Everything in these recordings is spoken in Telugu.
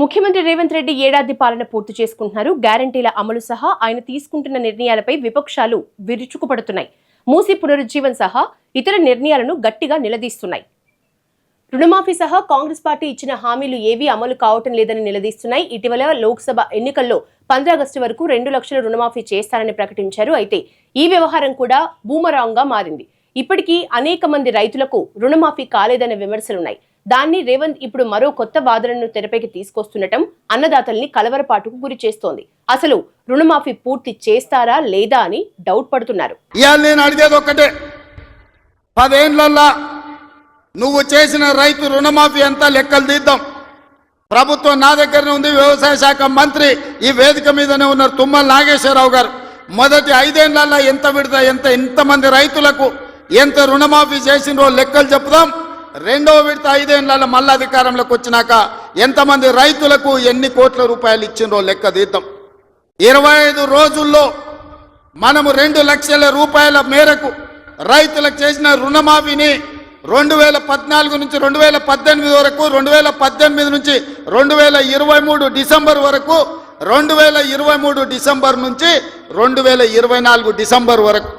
ముఖ్యమంత్రి రేవంత్ రెడ్డి ఏడాది పాలన పూర్తి చేసుకుంటున్నారు. గ్యారంటీల అమలు సహా ఆయన తీసుకుంటున్న నిర్ణయాలపై విపక్షాలు విరుచుకుపడుతున్నాయి. మూసి పునరుజ్జీవన్ సహా ఇతర నిర్ణయాలను గట్టిగా నిలదీస్తున్నాయి. రుణమాఫీ సహా కాంగ్రెస్ పార్టీ ఇచ్చిన హామీలు ఏవీ అమలు కావటం లేదని నిలదీస్తున్నాయి. ఇటీవల లోక్సభ ఎన్నికల్లో ఆగస్టు వరకు రెండు లక్షల రుణమాఫీ చేస్తారని ప్రకటించారు. అయితే ఈ వ్యవహారం కూడా బూమరాంగా మారింది. ఇప్పటికీ అనేక మంది రైతులకు రుణమాఫీ కాలేదనే విమర్శలున్నాయి. దాన్ని రేవంత్ ఇప్పుడు మరో కొత్త వాదనను తెరపైకి తీసుకొస్తుండటం అన్నదాతల్ని కలవరపాటుకు గురి చేస్తోంది. అసలు రుణమాఫీ పూర్తి చేస్తారా లేదా అని డౌట్ పడుతున్నారు. ఇవాళ నేను అడిగేది ఒక్కటే. పదేండ్లల్లా నువ్వు చేసిన రైతు రుణమాఫీ అంతా లెక్కలు తీద్దాం. ప్రభుత్వం నా దగ్గరనే ఉంది వ్యవసాయ శాఖ మంత్రి ఈ వేదిక మీదనే ఉన్నారు తుమ్మల నాగేశ్వరరావు గారు. మొదటి ఐదేళ్ళలో ఎంత విడత ఎంత ఎంతమంది రైతులకు ఎంత రుణమాఫీ చేసినో లెక్కలు చెప్పుదాం. రెండవ విడత ఐదేళ్ళలో మళ్ళీ అధికారంలోకి వచ్చినాక ఎంతమంది రైతులకు ఎన్ని కోట్ల రూపాయలు ఇచ్చినో లెక్క తీద్దాం. ఇరవై ఐదు రోజుల్లో మనము రెండు లక్షల రూపాయల మేరకు రైతులకు చేసిన రుణమాఫీని రెండు వేల పద్నాలుగు నుంచి రెండు వేల పద్దెనిమిది వరకు రెండు వేల పద్దెనిమిది నుంచి రెండు వేల ఇరవై మూడు డిసెంబర్ వరకు రెండు వేల ఇరవై మూడు డిసెంబర్ నుంచి రెండు వేల ఇరవై నాలుగు డిసెంబర్ వరకు.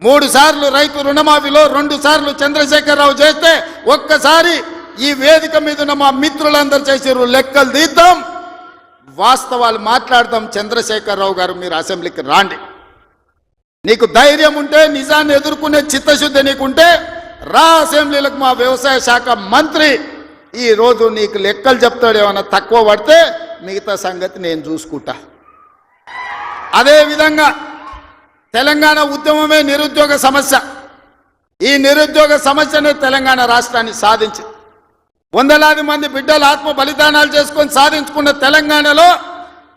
మూడు సార్లు రైతు రుణమాఫీలో రెండు సార్లు చంద్రశేఖరరావు చేస్తే ఒక్కసారి ఈ వేదిక మీద ఉన్న మా మిత్రులందరూ చేసారు లెక్కలు తీద్దాం. వాస్తవాలు మాట్లాడదాం. చంద్రశేఖరరావు గారు మీరు అసెంబ్లీకి రాండి. నీకు ధైర్యం ఉంటే నిజాన్ని ఎదుర్కొనే చిత్తశుద్ధి నీకుంటే రా అసెంబ్లీలకు మా వ్యవసాయ శాఖ మంత్రి. ఈ రోజు నీకు లెక్కలు చెప్తాడేమన్నా తక్కువ పడితే మిగతా సంగతి నేను చూసుకుంటా. అదేవిధంగా తెలంగాణ ఉద్యమమే నిరుద్యోగ సమస్య. ఈ నిరుద్యోగ సమస్యనే తెలంగాణ రాష్ట్రాన్ని సాధించింది. వందలాది మంది బిడ్డలు ఆత్మ బలిదానాలు చేసుకొని సాధించుకున్న తెలంగాణలో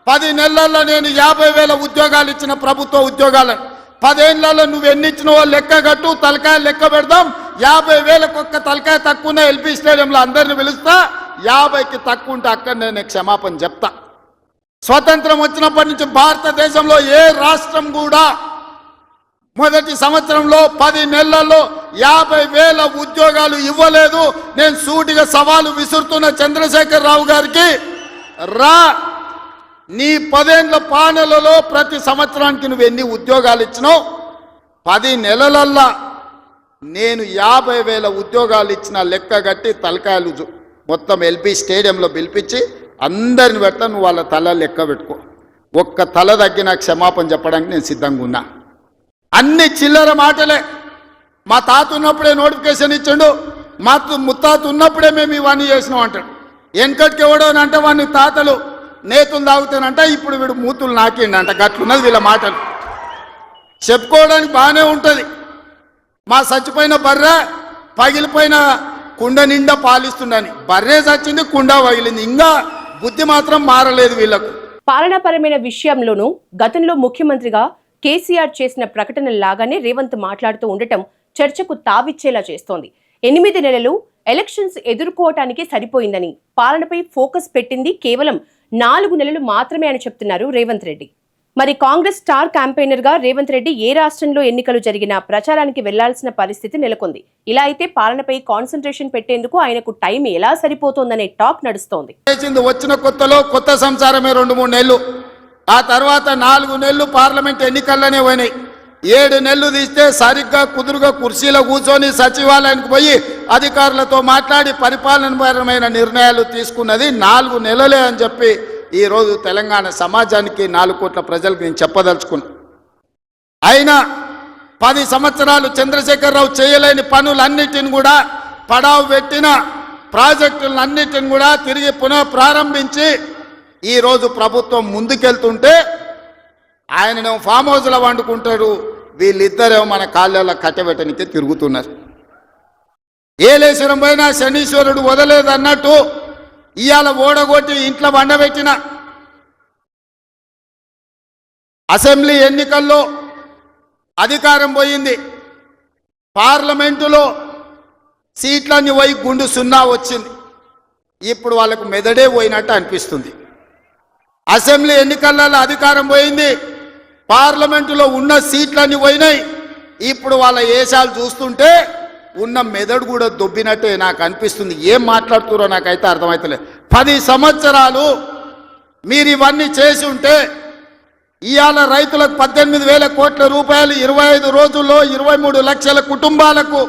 పది నెలల్లో నేను యాభై వేల ఉద్యోగాలు ఇచ్చిన ప్రభుత్వ ఉద్యోగాలను. పదేళ్ళలో నువ్వు ఎన్ని ఇచ్చినవో లెక్క కట్టు తలకాయ లెక్క పెడదాం. యాభై వేలకు ఒక్క తలకాయ తక్కువ ఎల్పీ స్టేడియంలో అందరిని పిలుస్తా. యాభైకి తక్కువ ఉంటే అక్కడ నేను క్షమాపణ చెప్తా. స్వతంత్రం వచ్చినప్పటి నుంచి భారతదేశంలో ఏ రాష్ట్రం కూడా మొదటి సంవత్సరంలో పది నెలల్లో యాభై వేల ఉద్యోగాలు ఇవ్వలేదు. నేను సూటిగా సవాలు విసురుతున్న చంద్రశేఖర్ రావు గారికి రా నీ పదేండ్ల పానెలలో ప్రతి సంవత్సరానికి నువ్వు ఎన్ని ఉద్యోగాలు ఇచ్చినావు? పది నెలలల్లా నేను యాభై వేల ఉద్యోగాలు ఇచ్చిన లెక్క కట్టి తలకాయలు మొత్తం ఎల్పి స్టేడియంలో పిలిపించి అందరిని పెడతా నువ్వు వాళ్ళ తల లెక్క పెట్టుకో. ఒక్క తల తగ్గిన క్షమాపణ చెప్పడానికి నేను సిద్ధంగా ఉన్నా. అన్ని చిల్లర మాటలే. మా తాత ఉన్నప్పుడే నోటిఫికేషన్ ఇచ్చిండు మా ముత్తాత ఉన్నప్పుడే మేము ఇవన్నీ చేసినాం అంటాడు. వెనకటికి ఎవడో అని అంటే వాడిని తాతలు నేతులు తాగుతానంట ఇప్పుడు వీడు మూతులు నాకిండంట. గట్లున్నది వీళ్ళ మాటలు. చెప్పుకోవడానికి బాగానే ఉంటుంది. మా చచ్చిపోయిన బర్రె పగిలిపోయిన కుండ నిండా పాలిస్తుండని. బర్రె చచ్చింది కుండ పగిలింది. ఇంకా బుద్ధి మాత్రం మారలేదు వీళ్ళకు. పాలనాపరమైన విషయంలోనూ గతంలో ముఖ్యమంత్రిగా కేసీఆర్ చేసిన ప్రకటన లాగానే రేవంత్ మాట్లాడుతూ ఉండటం చర్చకు తావిచ్చేలా చేస్తోంది. ఎనిమిది నెలలు ఎలక్షన్స్ ఎదుర్కోవటానికి సరిపోయిందని పాలనపై ఫోకస్ పెట్టింది కేవలం నాలుగు నెలలు మాత్రమే అని చెప్తున్నారు రేవంత్ రెడ్డి. మరి కాంగ్రెస్ స్టార్ క్యాంపెయినర్గా రేవంత్ రెడ్డి ఏ రాష్ట్రంలో ఎన్నికలు జరిగినా ప్రచారానికి వెళ్ళాల్సిన పరిస్థితి నెలకొంది. ఇలా అయితే పాలనపై కాన్సన్ట్రేషన్ పెట్టేందుకు ఆయనకు టైం ఎలా సరిపోతోందనే టాక్ నడుస్తోంది. వచ్చిన కొత్తలో కొత్త సంసారమే రెండు మూడు నెలలు. ఆ తర్వాత నాలుగు నెలలు పార్లమెంట్ ఎన్నికల్లోనే పోయినాయి. ఏడు నెలలు తీస్తే సరిగ్గా కుదురుగా కుర్చీలో కూర్చొని సచివాలయానికి పోయి అధికారులతో మాట్లాడి పరిపాలనపరమైన నిర్ణయాలు తీసుకున్నది నాలుగు నెలలే అని చెప్పి ఈరోజు తెలంగాణ సమాజానికి నాలుగు కోట్ల ప్రజలకు నేను చెప్పదలుచుకున్నా. అయినా పది సంవత్సరాలు చంద్రశేఖరరావు చేయలేని పనులన్నిటిని కూడా పడావు పెట్టిన ప్రాజెక్టులన్నిటిని కూడా తిరిగి పునః ప్రారంభించి ఈరోజు ప్రభుత్వం ముందుకెళ్తుంటే ఆయననేమో ఫామ్ హౌస్లో వండుకుంటాడు వీళ్ళిద్దరేమో మన కాళ్ళలో కట్టబెట్టనికే తిరుగుతున్నారు. ఏలేశ్వరం పోయినా శనీశ్వరుడు వదలేదు అన్నట్టు ఇవాళ ఓడగొట్టి ఇంట్లో వండబెట్టిన అసెంబ్లీ ఎన్నికల్లో అధికారం పోయింది. పార్లమెంటులో సీట్లన్నీ పోయి గుండు సున్నా వచ్చింది. ఇప్పుడు వాళ్ళకు మెదడే పోయినట్టు అనిపిస్తుంది. అసెంబ్లీ ఎన్నికలలో అధికారం పోయింది. పార్లమెంటులో ఉన్న సీట్లన్నీ పోయినాయి. ఇప్పుడు వాళ్ళ ఏషాలు చూస్తుంటే ఉన్న మెదడు కూడా దొబ్బినట్టే నాకు అనిపిస్తుంది. ఏం మాట్లాడుతున్నారో నాకైతే అర్థమవుతలేదు పది సంవత్సరాలు మీరు ఇవన్నీ చేసి ఉంటే ఇవాళ రైతులకు పద్దెనిమిది వేల కోట్ల రూపాయలు ఇరవై ఐదు రోజుల్లో ఇరవై మూడు లక్షల కుటుంబాలకు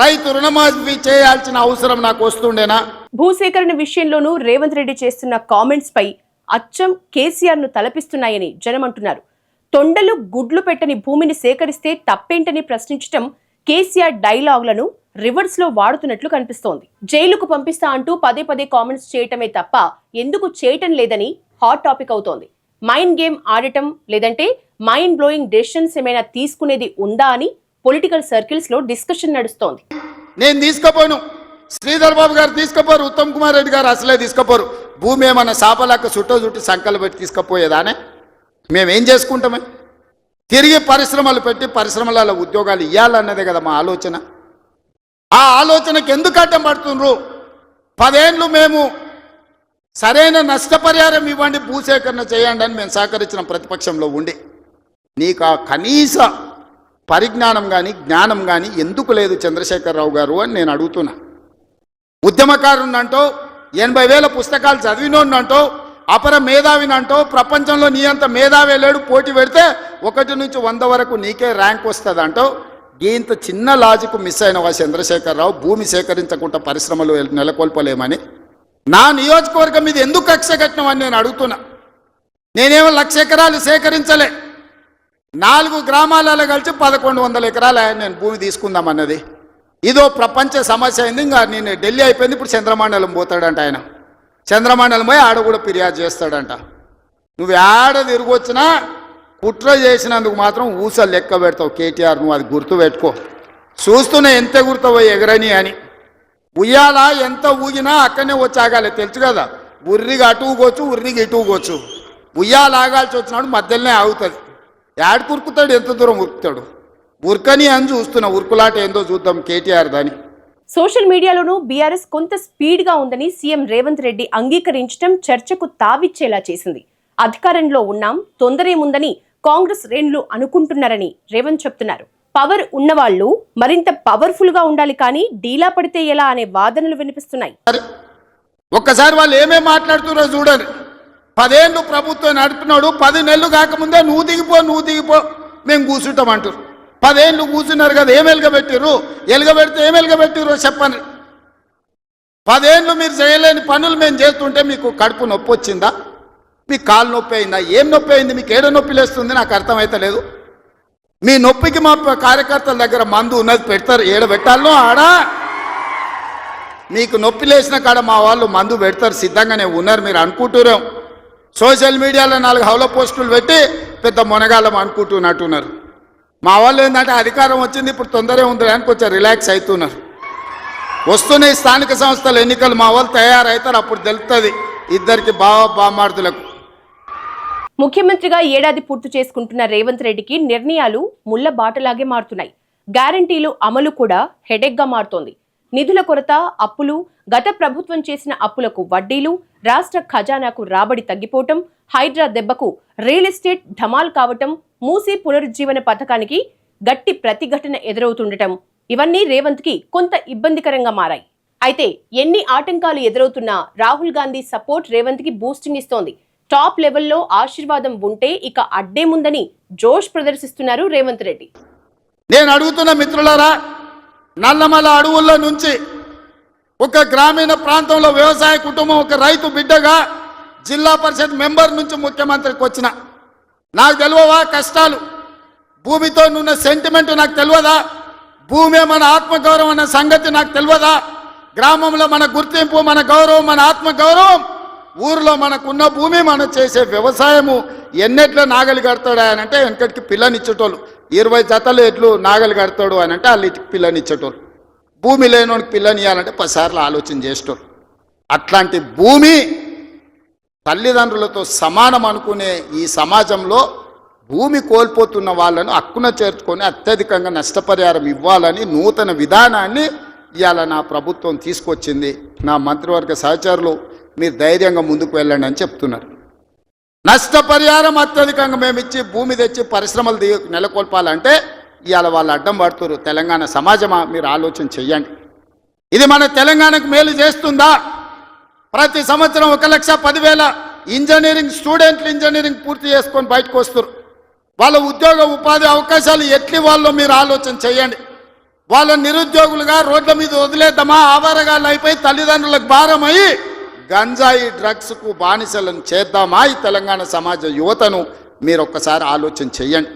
రైతు రుణమాఫీ చేయాల్సిన అవసరం నాకు వస్తుండేనా? భూసేకరణ విషయంలోనూ రేవంత్ రెడ్డి చేస్తున్న కామెంట్స్ పై అచ్చం కేసీఆర్ను తలపిస్తున్నాయని జనం అంటున్నారు తొండలు గుడ్లు పెట్టని భూమిని సేకరిస్తే తప్పేంటని ప్రశ్నించటం కేసీఆర్ డైలాగులను రివర్స్లో వాడుతున్నట్లు కనిపిస్తోంది. జైలుకు పంపిస్తా అంటూ పదే పదే కామెంట్స్ చేయటమే తప్ప ఎందుకు చేయటం లేదని హాట్ టాపిక్ అవుతోంది. మైండ్ గేమ్ ఆడటం లేదంటే మైండ్ బ్లోయింగ్ డెసిషన్స్ ఏమైనా తీసుకునేది ఉందా అని పొలిటికల్ సర్కిల్స్లో డిస్కషన్ నడుస్తోంది. నేను తీసుకుపోను. శ్రీధర్ బాబు గారు తీసుకుపోరు ఉత్తమ్ కుమార్ రెడ్డి గారు అసలే తీసుకుపోరు. భూమి ఏమన్నా సాపలాక్క చుట్టూ చుట్టి సంకలు పెట్టి తీసుకుపోయేదానే? మేమేం చేసుకుంటామే? తిరిగి పరిశ్రమలు పెట్టి పరిశ్రమలలో ఉద్యోగాలు ఇవ్వాలన్నదే కదా మా ఆలోచన. ఆ ఆలోచనకి ఎందుకు అడ్డం పడుతుండ్రు? పదేళ్ళు మేము సరైన నష్టపరిహారం ఇవ్వండి భూసేకరణ చేయండి అని మేము సహకరించిన ప్రతిపక్షంలో ఉండి. నీకు ఆ కనీస పరిజ్ఞానం కానీ జ్ఞానం కానీ ఎందుకు లేదు చంద్రశేఖరరావు గారు అని నేను అడుగుతున్నా. ఉద్యమకారునంటో ఎనభై వేల పుస్తకాలు చదివినోన్నంటో అపర మేధావినంటో ప్రపంచంలో నీ అంత మేధావి లేడు పోటీ పెడితే ఒకటి నుంచి వంద వరకు నీకే ర్యాంక్ వస్తుంది అంటో ఇంత చిన్న లాజిక్ మిస్ అయినవా చంద్రశేఖరరావు భూమి సేకరించకుండా పరిశ్రమలు నెలకొల్పలేమని. నా నియోజకవర్గం మీద ఎందుకు కక్ష కట్టినవని నేను అడుగుతున్నా. నేనేమో లక్ష ఎకరాలు సేకరించలే. నాలుగు గ్రామాలలో కలిసి పదకొండు వందల ఎకరాలు నేను భూమి తీసుకుందామన్నది. ఇదో ప్రపంచ సమస్య అయింది. ఇంకా నేను ఢిల్లీ అయిపోయింది. ఇప్పుడు చంద్రమండలం పోతాడంట ఆయన. చంద్రమండలం పోయి ఆడ కూడా ఫిర్యాదు చేస్తాడంట. నువ్వు ఆడ తిరిగొచ్చినా కుట్ర చేసినందుకు మాత్రం ఊసలు లెక్క పెడతావు. కేటీఆర్ నువ్వు అది గుర్తు పెట్టుకో. చూస్తూనే ఎంత గుర్తవో ఎగరని అని. ఉయ్యాల ఎంత ఊగినా అక్కడనే వచ్చాగాలి తెలుసు కదా? ఉర్రిగా అటు ఉర్రిగా ఇటు ఊగొచ్చు. ఉయ్యాల ఆగాల్సి వచ్చినాడు మధ్యలోనే ఆగుతుంది. యాడ్ కురుకుతాడు? ఎంత దూరం ఉరుకుతాడు? ఉరకని అని చూస్తున్నా ఉరుకులాట ఏందో చూద్దాం కేటీఆర్ దాని. సోషల్ మీడియాలోనూ బీఆర్ఎస్ కొంత స్పీడ్గా ఉందని సీఎం రేవంత్ రెడ్డి అంగీకరించడం చర్చకు తావిచ్చేలా చేసింది. అధికారంలో ఉన్నాం తొందరేముందని కాంగ్రెస్ శ్రేణులు అనుకుంటున్నారని రేవంత్ చెప్తున్నారు. పవర్ ఉన్నవాళ్ళు మరింత పవర్ఫుల్గా ఉండాలి కానీ డీలా పడితే ఎలా అనే వాదనలు వినిపిస్తున్నాయి. సరే ఒక్కసారి వాళ్ళు ఏమేం మాట్లాడుతున్నారో చూడండి. పదేళ్ళు ప్రభుత్వం నడిపినాడు పది నెలలు కాకముందే నువ్వు దిగిపో నువ్వు దిగిపో మేము కూర్చుంటాం అంటారు పదేళ్ళు కూర్చున్నారు కదా ఏం ఎలగబెట్టిర్రు? ఎలగబెడితే ఏం ఎలగబెట్టిర్రు చెప్పండి. పదేళ్ళు మీరు చేయలేని పనులు మేము చేస్తుంటే మీకు కడుపు నొప్పి వచ్చిందా? మీకు కాలు నొప్పి అయిందా? ఏం నొప్పి అయింది? మీకు ఏడ నొప్పి లేస్తుంది? నాకు అర్థమైతే లేదు. మీ నొప్పికి మా కార్యకర్తల దగ్గర మందు ఉన్నది పెడతారు. ఏడ పెట్టాలో ఆడా. మీకు నొప్పి లేచిన కాడ మా వాళ్ళు మందు పెడతారు. సిద్ధంగానే ఉన్నారు మీరు అనుకుంటున్నాం. సోషల్ మీడియాలో నాలుగు హౌల పోస్టులు పెట్టి పెద్ద మునగాలం అనుకుంటున్నట్టున్నారు. మా వాళ్ళు ఏంటంటే అధికారం వచ్చింది ఇప్పుడు తొందరగా ఉంది అని కొంచెం రిలాక్స్ అవుతున్నారు. వస్తున్నాయి స్థానిక సంస్థల ఎన్నికలు మా వాళ్ళు తయారవుతారు అప్పుడు తెలుస్తుంది ఇద్దరికి బావ బామార్దులకు. ముఖ్యమంత్రిగా ఏడాది పూర్తి చేసుకుంటున్న రేవంత్ రెడ్డికి నిర్ణయాలు ముళ్ళ బాటలాగే మారుతున్నాయి. గ్యారంటీలు అమలు కూడా హెడెక్గా మారుతోంది. నిధుల కొరత అప్పులు గత ప్రభుత్వం చేసిన అప్పులకు వడ్డీలు రాష్ట్ర ఖజానాకు రాబడి తగ్గిపోవటం హైడ్రా దెబ్బకు రియల్ ఎస్టేట్ ఢమాల్ కావటం మూసీ పునరుజ్జీవన పథకానికి గట్టి ప్రతిఘటన ఎదురవుతుండటం ఇవన్నీ రేవంత్కి కొంత ఇబ్బందికరంగా మారాయి. అయితే ఎన్ని ఆటంకాలు ఎదురవుతున్నా రాహుల్ గాంధీ సపోర్ట్ రేవంత్కి బూస్టింగ్ ఇస్తోంది. టాప్ లెవెల్లో ఆశీర్వాదం ఉంటే ఇక అడ్డేముందని జోష్ ప్రదర్శిస్తున్నారు రేవంత్ రెడ్డి. నేను అడుగుతున్న మిత్రులారా నల్లమల అడవుల్లో నుంచి ఒక గ్రామీణ ప్రాంతంలో వ్యవసాయ కుటుంబం ఒక రైతు బిడ్డగా జిల్లా పరిషత్ మెంబర్ నుంచి ముఖ్యమంత్రికి వచ్చిన. నాకు తెలియవా కష్టాలు? భూమితో నున్న సెంటిమెంట్ నాకు తెలియదా? భూమి మన ఆత్మగౌరవం అన్న సంగతి నాకు తెలియదా? గ్రామంలో మన గుర్తింపు మన గౌరవం మన ఆత్మగౌరవం ఊరిలో మనకున్న భూమి మనం చేసే వ్యవసాయము ఎన్నెట్లో నాగలి కడతాడు అని అంటే వెనకటికి పిల్లనిచ్చేటోళ్ళు. ఇరవై జతలు ఎట్లు నాగలి కడతాడు అని అంటే వాళ్ళు పిల్లనిచ్చేటోళ్ళు. భూమి లేనోనికి పిల్లనియాలంటే పదిసార్లు ఆలోచన చేసేటోళ్ళు. అట్లాంటి భూమి తల్లిదండ్రులతో సమానం అనుకునే ఈ సమాజంలో భూమి కోల్పోతున్న వాళ్ళను అక్కున చేర్చుకొని అత్యధికంగా నష్టపరిహారం ఇవ్వాలని నూతన విధానాన్ని ఇవాళ నా ప్రభుత్వం తీసుకొచ్చింది. నా మంత్రివర్గ సహచరులు మీరు ధైర్యంగా ముందుకు వెళ్ళండి అని చెప్తున్నారు. నష్టపరిహారం అత్యధికంగా మేము ఇచ్చి భూమి తెచ్చి పరిశ్రమలు ది- నెలకొల్పాలంటే ఇవాళ వాళ్ళు అడ్డం పడుతున్నారు తెలంగాణ సమాజమా? మీరు ఆలోచన చెయ్యండి. ఇది మన తెలంగాణకు మేలు చేస్తుందా? ప్రతి సంవత్సరం ఒక లక్ష పదివేల ఇంజనీరింగ్ స్టూడెంట్లు ఇంజనీరింగ్ పూర్తి చేసుకొని బయటకు వస్తారు. వాళ్ళ ఉద్యోగ ఉపాధి అవకాశాలు ఎట్లి వాళ్ళో మీరు ఆలోచన చేయండి. వాళ్ళ నిరుద్యోగులుగా రోడ్ల మీద వదిలేద్దామా ఆవారగాళ్ళు అయిపోయి తల్లిదండ్రులకు భారమై గంజాయి డ్రగ్స్కు బానిసలను చేద్దామా ఈ తెలంగాణ సమాజ యువతను మీరు ఒక్కసారి ఆలోచన చేయండి.